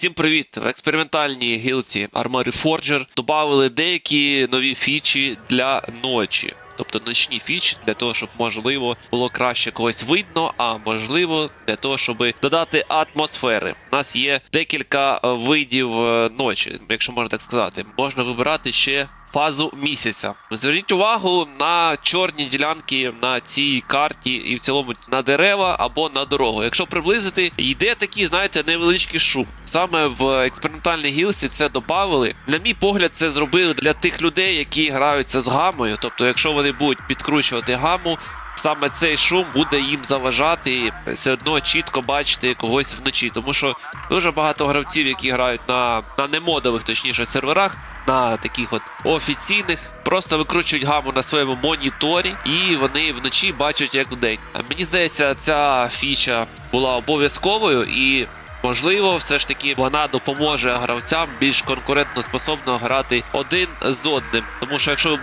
Всім привіт! В експериментальній гілці Armory Forger додали деякі нові фічі для ночі. Тобто ночні фічі для того, щоб можливо було краще когось видно, а можливо для того, щоб додати атмосфери. У нас є декілька е, видів е, ночі, якщо можна так сказати. Можна вибирати ще фазу місяця. Зверніть увагу на чорні ділянки на цій карті і в цілому на дерева або на дорогу. Якщо приблизити, йде такий, знаєте, невеличкий шум. Саме в експериментальній гілсі це додавали. На мій погляд, це зробили для тих людей, які граються з гамою. Тобто, якщо вони будуть підкручувати гаму. Саме цей шум буде їм заважати і все одно чітко бачити когось вночі, тому що дуже багато гравців, які грають на, на немодових, точніше, серверах, на таких от офіційних, просто викручують гаму на своєму моніторі, і вони вночі бачать як вдень. А Мені здається, ця фіча була обов'язковою і. Можливо, все ж таки вона допоможе гравцям більш конкурентно способно грати один з одним. Тому що якщо ви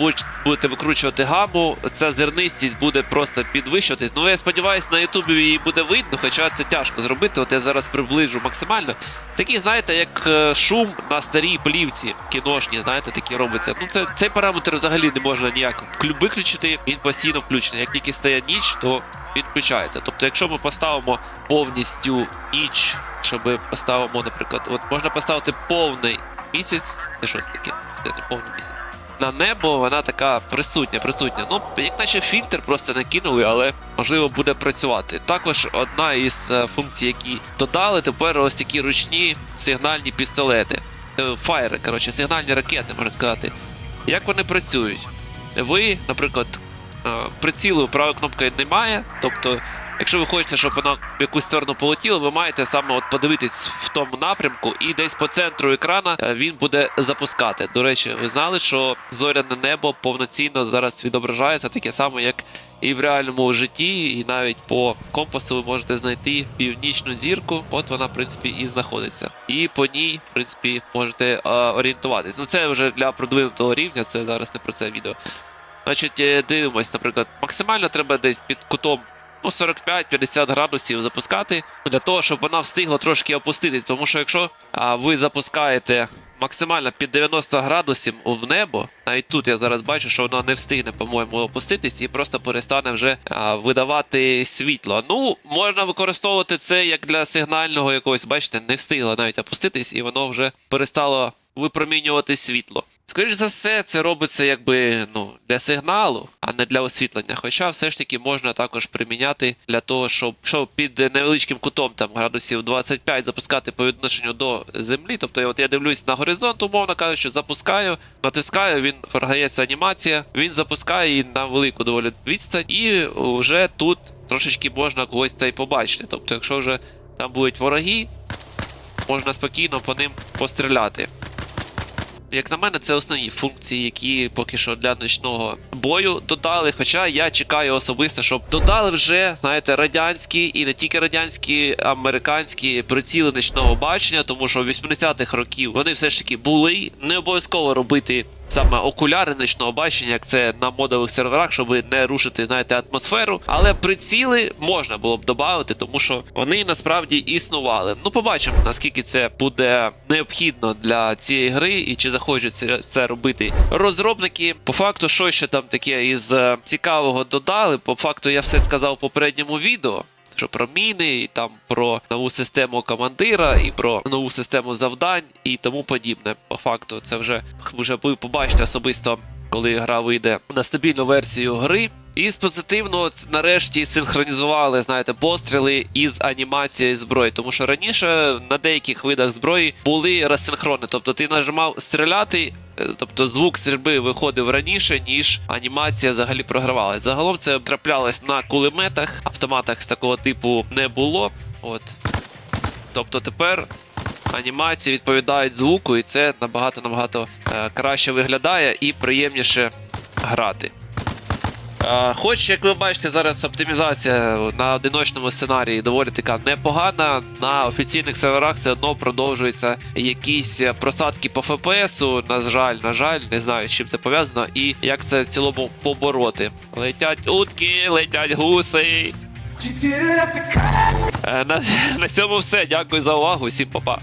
будете- викручувати гаму, ця зернистість буде просто підвищуватись. Ну я сподіваюся, на Ютубі її буде видно, хоча це тяжко зробити. От я зараз приближу максимально. Такі, знаєте, як е, шум на старій плівці кіношні, знаєте, такі робиться. Ну це цей параметр взагалі не можна ніяк виключити. Він постійно включений. Як тільки стає ніч, то він включається. Тобто, якщо ми поставимо повністю ніч, щоб ми поставимо, наприклад, от можна поставити повний місяць. Це щось таке? Це не повний місяць. На небо вона така присутня, присутня. Ну, як наче фільтр просто накинули, але можливо буде працювати. Також одна із е, функцій, які додали, тепер ось такі ручні сигнальні пістолети. Е, Фаєри, коротше, сигнальні ракети, можна сказати. Як вони працюють? Ви, наприклад, прицілу правої кнопки немає. Тобто, якщо ви хочете, щоб вона в якусь сторону полетіла, ви маєте саме от подивитись в тому напрямку, і десь по центру екрана е, він буде запускати. До речі, ви знали, що зоряне небо повноцінно зараз відображається таке саме, як і в реальному житті, і навіть по компасу ви можете знайти північну зірку. От вона, в принципі, і знаходиться. І по ній, в принципі, можете е, орієнтуватись. Ну це вже для продвинутого рівня, це зараз не про це відео. Значить, е, дивимось, наприклад, максимально треба десь під кутом ну, 45-50 градусів запускати для того, щоб вона встигла трошки опуститись. Тому що якщо а, ви запускаєте максимально під 90 градусів в небо, навіть тут я зараз бачу, що воно не встигне, по-моєму, опуститись і просто перестане вже а, видавати світло. Ну, можна використовувати це як для сигнального якогось, бачите, не встигла навіть опуститись, і воно вже перестало випромінювати світло. Скоріше за все, це робиться якби ну для сигналу, а не для освітлення. Хоча все ж таки можна також приміняти для того, щоб, щоб під невеличким кутом там градусів 25 запускати по відношенню до землі. Тобто, от я дивлюсь на горизонт, умовно кажучи, запускаю, натискаю, він прогається анімація, він запускає її на велику доволі відстань, і вже тут трошечки можна когось та й побачити. Тобто, якщо вже там будуть вороги, можна спокійно по ним постріляти. Як на мене, це основні функції, які поки що для ночного бою додали. Хоча я чекаю особисто, щоб додали вже, знаєте, радянські і не тільки радянські, американські приціли ночного бачення, тому що в 80-х років вони все ж таки були. Не обов'язково робити саме окуляри ночного бачення, як це на модових серверах, щоб не рушити, знаєте, атмосферу. Але приціли можна було б додати, тому що вони насправді існували. Ну, побачимо, наскільки це буде необхідно для цієї гри, і чи захочуть це, це робити розробники. По факту, що ще там таке із е, цікавого додали. По факту, я все сказав в попередньому відео. Що про міни, і там про нову систему командира, і про нову систему завдань і тому подібне. По факту, це вже вже ви побачите особисто, коли гра вийде на стабільну версію гри. І з позитивного ц- нарешті синхронізували, знаєте, постріли із анімацією зброї. Тому що раніше на деяких видах зброї були розсинхрони. Тобто ти нажимав стріляти, тобто звук стрільби виходив раніше, ніж анімація взагалі програвалась. Загалом це траплялось на кулеметах, автоматах з такого типу не було. От. Тобто тепер анімації відповідають звуку, і це набагато набагато е, краще виглядає і приємніше грати. Е, Хоч, як ви бачите, зараз оптимізація на одиночному сценарії доволі така непогана. На офіційних серверах все одно продовжуються якісь просадки по ФПСу. На жаль, на жаль, не знаю, з чим це пов'язано і як це в цілому побороти. Летять утки, летять гуси. Е, На, на цьому все. Дякую за увагу. Всім па-па.